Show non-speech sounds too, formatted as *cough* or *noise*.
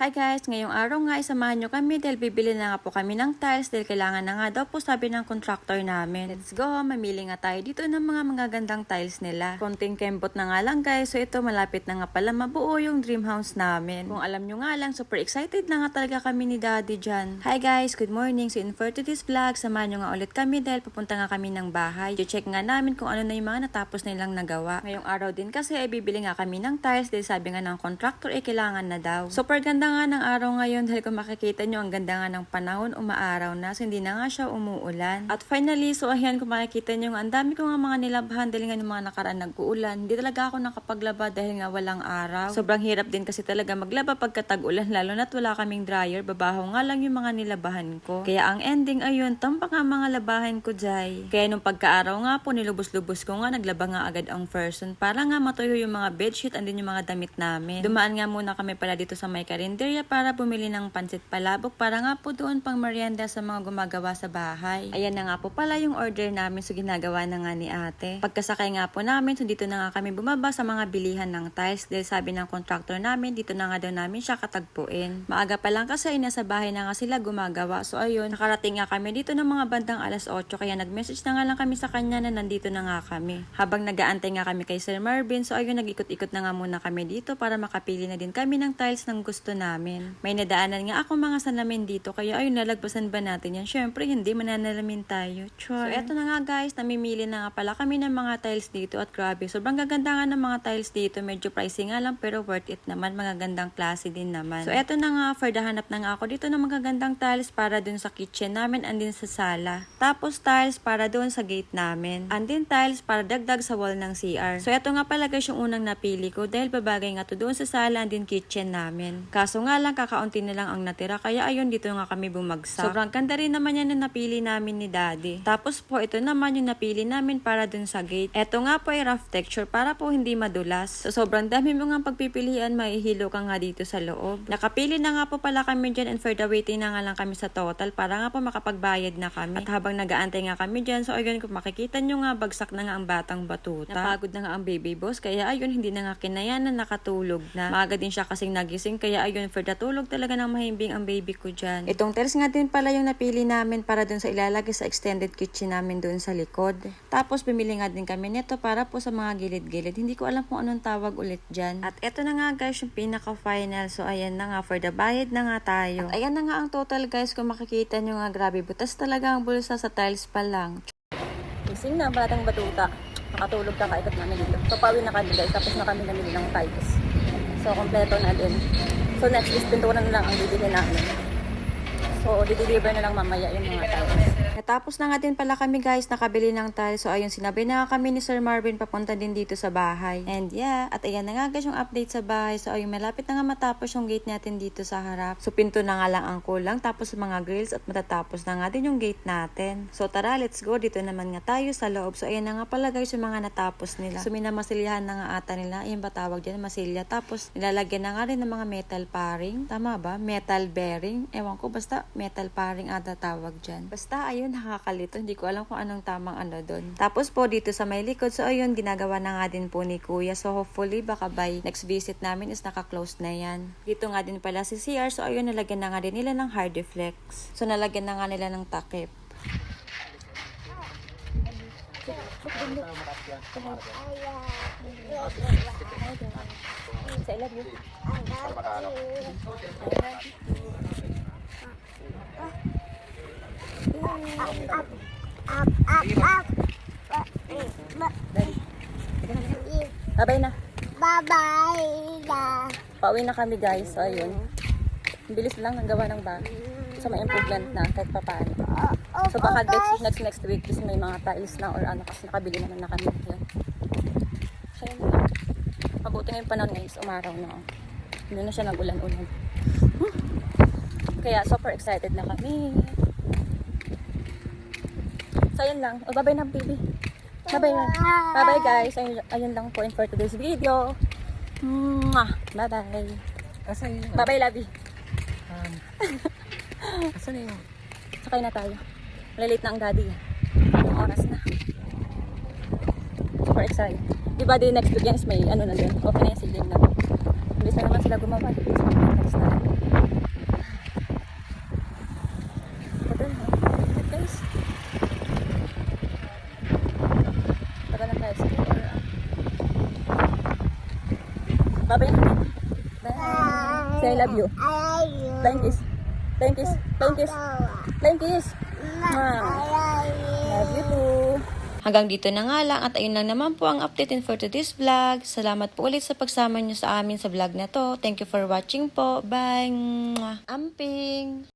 Hi guys, ngayong araw nga isamahan nyo kami dahil bibili na nga po kami ng tiles dahil kailangan na nga daw po sabi ng contractor namin. Let's go, mamili nga tayo dito ng mga magagandang tiles nila. Konting kembot na nga lang guys, so ito malapit na nga pala mabuo yung dream house namin. Kung alam nyo nga lang, super excited na nga talaga kami ni daddy dyan. Hi guys, good morning. So in for today's vlog, samahan nyo nga ulit kami dahil papunta nga kami ng bahay. check nga namin kung ano na yung mga natapos nilang nagawa. Ngayong araw din kasi ay bibili nga kami ng tiles dahil sabi nga ng contractor ay kailangan na daw. Super ganda nga ng araw ngayon dahil kung makikita nyo ang ganda nga ng panahon, umaaraw na so hindi na nga siya umuulan. At finally, so ayan kung makikita nyo ang dami ko nga mga nilabhan dahil nga yung mga nakaraan nag-uulan. Hindi talaga ako nakapaglaba dahil nga walang araw. Sobrang hirap din kasi talaga maglaba pagka tag-ulan lalo na't wala kaming dryer. Babaho nga lang yung mga nilabahan ko. Kaya ang ending ayun, tampak nga mga labahan ko dyan. Kaya nung pagkaaraw nga po, nilubos-lubos ko nga, naglaba nga agad ang person para nga matuyo yung mga bedsheet and din yung mga damit namin. Dumaan nga muna kami pala dito sa may karinderya para bumili ng pansit palabok para nga po doon pang merienda sa mga gumagawa sa bahay. Ayan na nga po pala yung order namin so ginagawa na nga ni ate. Pagkasakay nga po namin, so dito na nga kami bumaba sa mga bilihan ng tiles dahil sabi ng contractor namin, dito na nga daw namin siya katagpuin. Maaga pa lang kasi nasa bahay na nga sila gumagawa. So ayun, nakarating nga kami dito ng mga bandang alas 8 kaya nag-message na nga lang kami sa kanya na nandito na nga kami. Habang nagaantay nga kami kay Sir Marvin, so ayun, nag-ikot-ikot na nga muna kami dito para makapili na din kami ng tiles ng gusto namin. May nadaanan nga ako mga salamin dito, kaya ayun, nalagpasan ba natin yan? Syempre, hindi, mananalamin tayo. Char. So eto na nga guys, namimili na nga pala kami ng mga tiles dito at grabe, sobrang gaganda nga ng mga tiles dito. Medyo pricey nga lang pero worth it naman, magagandang klase din naman. So eto na nga, for the hanap na nga ako dito ng magagandang tiles para dun sa kitchen namin and din sa sala. Tapos tiles para doon sa gate namin. And din tiles para dagdag sa wall ng CR. So eto nga pala guys yung unang napili ko dahil babagay nga to doon sa sala and din kitchen namin. Kaso nga lang kakaunti na lang ang natira kaya ayun dito nga kami bumagsak. Sobrang ganda rin naman yan na napili namin ni daddy. Tapos po ito naman yung napili namin para dun sa gate. Eto nga po ay rough texture para po hindi madulas. So sobrang dami mo nga pagpipilian maihilo ka nga dito sa loob. Nakapili na nga po pala kami dyan and for the waiting na nga lang kami sa total para nga po makapagbayad na kami. At habang nagaantay nga kami dyan, so ayun kung makikita nyo nga bagsak na nga ang batang batuta. Napagod na nga ang baby boss kaya ayun hindi na nga kinayanan nakatulog na. Maaga din siya kasing nagising kaya ayun for the tulog talaga ng mahimbing ang baby ko dyan. Itong tiles nga din pala yung napili namin para dun sa ilalagay sa extended kitchen namin dun sa likod. Tapos bumili nga din kami nito para po sa mga gilid-gilid. Hindi ko alam kung anong tawag ulit dyan. At eto na nga guys yung pinaka-final. So ayan na nga for the bayad na nga tayo. At ayan na nga ang total guys kung makikita nyo nga grabe. Butas talaga ang bulsa sa tiles pa lang. Gising na batang batuta. Nakatulog ka kaikot namin dito. So pawi na kami guys. Tapos na kami namili ng tiles. So kompleto na din. So next is pintura na lang ang bibili namin. So, di-deliver na lang mamaya yung mga tiles. Natapos na nga din pala kami guys, nakabili ng tiles. So, ayun, sinabi na kami ni Sir Marvin papunta din dito sa bahay. And yeah, at ayan na nga guys yung update sa bahay. So, ayun, malapit na nga matapos yung gate natin dito sa harap. So, pinto na nga lang ang kulang. Tapos mga grills at matatapos na nga din yung gate natin. So, tara, let's go. Dito naman nga tayo sa loob. So, ayan na nga pala guys yung mga natapos nila. So, minamasilyahan na nga ata nila. Ayan ba tawag dyan? Masilya. Tapos, nilalagyan na nga rin ng mga metal paring. Tama ba? Metal bearing. Ewan ko, basta metal paring ata tawag dyan. Basta, ayun, nakakalito. Hindi ko alam kung anong tamang ano doon. Tapos po, dito sa may likod. So, ayun, ginagawa na nga din po ni Kuya. So, hopefully, baka by next visit namin is naka-close na yan. Dito nga din pala si CR. So, ayun, nalagyan na nga din nila ng hard deflex. So, nalagyan na nga nila ng takip. Sa I love you. Babay na. Bye-bye na. Pauwi na kami guys. So, ayun. Bilis lang ang gawa ng bahay. So, may improvement na kahit pa paano. So, baka next, next, next week is may mga tiles na or ano kasi nakabili naman na kami. Yun. So, yun. Mabuti nga yung panahon ngayon. Umaraw na. Hindi na siya nag-ulan-ulan. Hmm. Kaya super excited na kami. So, yun lang. O, bye-bye na, baby. Bye-bye na. Bye-bye, guys. Ayun, ayun lang po in for today's video. Bye-bye. Asan yun? Bye-bye, Labi. Um, *laughs* asan yun? Sakay na tayo. Malilate na ang daddy. Yung oras na. Super excited. Di ba di next weekend is may ano na din. Okay na yung siling na. Bilis na naman sila gumawa. Bilis na naman. Bilis na. Bye-bye. Bye. Say I love you. I love you. Flying kiss. Flying kiss. Flying kiss. Flying kiss. Mwah. love you. Too. Hanggang dito na nga lang at ayun lang naman po ang update for today's vlog. Salamat po ulit sa pagsama nyo sa amin sa vlog na to. Thank you for watching po. Bye! Amping!